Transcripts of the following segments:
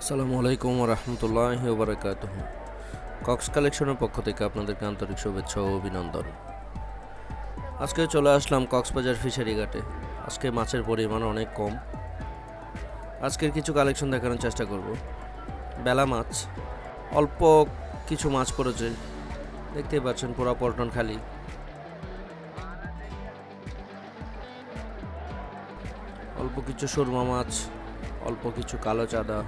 আসসালামু আলাইকুম রহমতুল্লাহ বারকাত কক্স কালেকশনের পক্ষ থেকে আপনাদেরকে আন্তরিক শুভেচ্ছা ও অভিনন্দন। আজকে চলে আসলাম কক্সবাজার ফিশারি ঘাটে। আজকে মাছের পরিমাণ অনেক কম। আজকের কিছু কালেকশন দেখানোর চেষ্টা করব। বেলা মাছ। অল্প কিছু মাছ পড়েছে। দেখতেই পাচ্ছেন পুরা পল্টন খালি। অল্প কিছু সুরমা মাছ, অল্প কিছু কালো চাঁদা।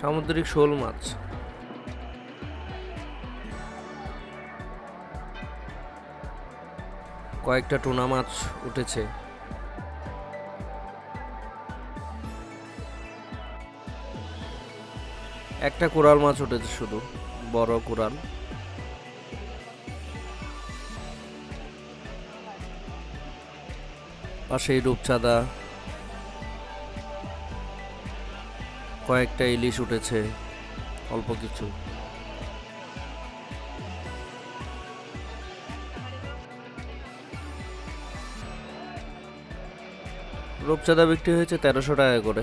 সামুদ্রিক শোল মাছ। কয়েকটা টোনা মাছ উঠেছে। একটা কোরাল মাছ উঠেছে শুধু, বড় কোরাল। পাশেই রূপচাঁদা কয়েকটা ইলিশ উঠেছে, অল্প কিছু। রূপচাঁদা বিক্রি হয়েছে তেরোশো টাকা করে।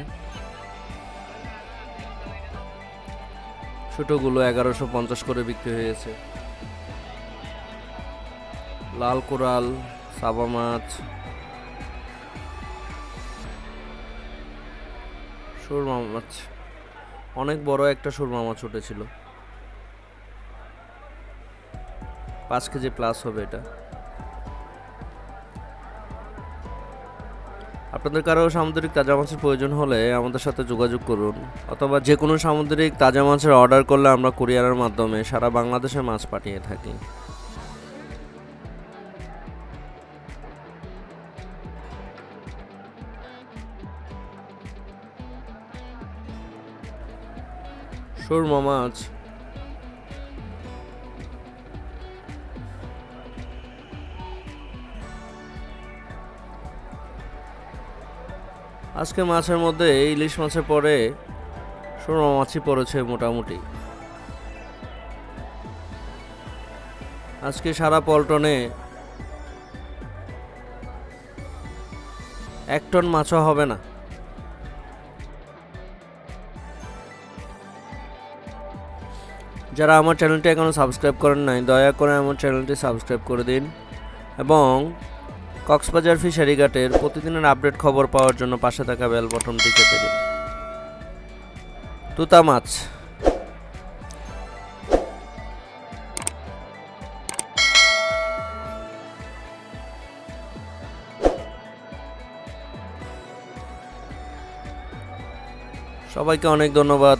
ছোটগুলো এগারোশো পঞ্চাশ করে বিক্রি হয়েছে। লাল কোরাল, সাবা মাছ, সুরমা মাছ। অনেক বড় একটা সুরমা মাছ উঠেছিল পাঁচ কেজি প্লাস হবে এটা। আপনাদের কারও সামুদ্রিক তাজা মাছের প্রয়োজন হলে আমাদের সাথে যোগাযোগ করুন, অথবা যে কোনো সামুদ্রিক তাজা মাছের অর্ডার করলে আমরা কুরিয়ারের মাধ্যমে সারা বাংলাদেশে মাছ পাঠিয়ে থাকি। সুরমা মাছ। আজকে মাছের মধ্যে ইলিশ মাছের পরে সুরমা মাছই পড়েছে মোটামুটি। আজকে সারা পল্টনে এক টন মাছও হবে না। যারা আমার চ্যানেলটি এখনও সাবস্ক্রাইব করেন নাই, দয়া করে আমার চ্যানেলটি সাবস্ক্রাইব করে দিন। এবং কক্সবাজার ফিশারি ঘাটের প্রতিদিনের আপডেট খবর পাওয়ার জন্য পাশে থাকা বেল বটনটি চেপে দিন। তুতা মাছ। সবাইকে অনেক ধন্যবাদ।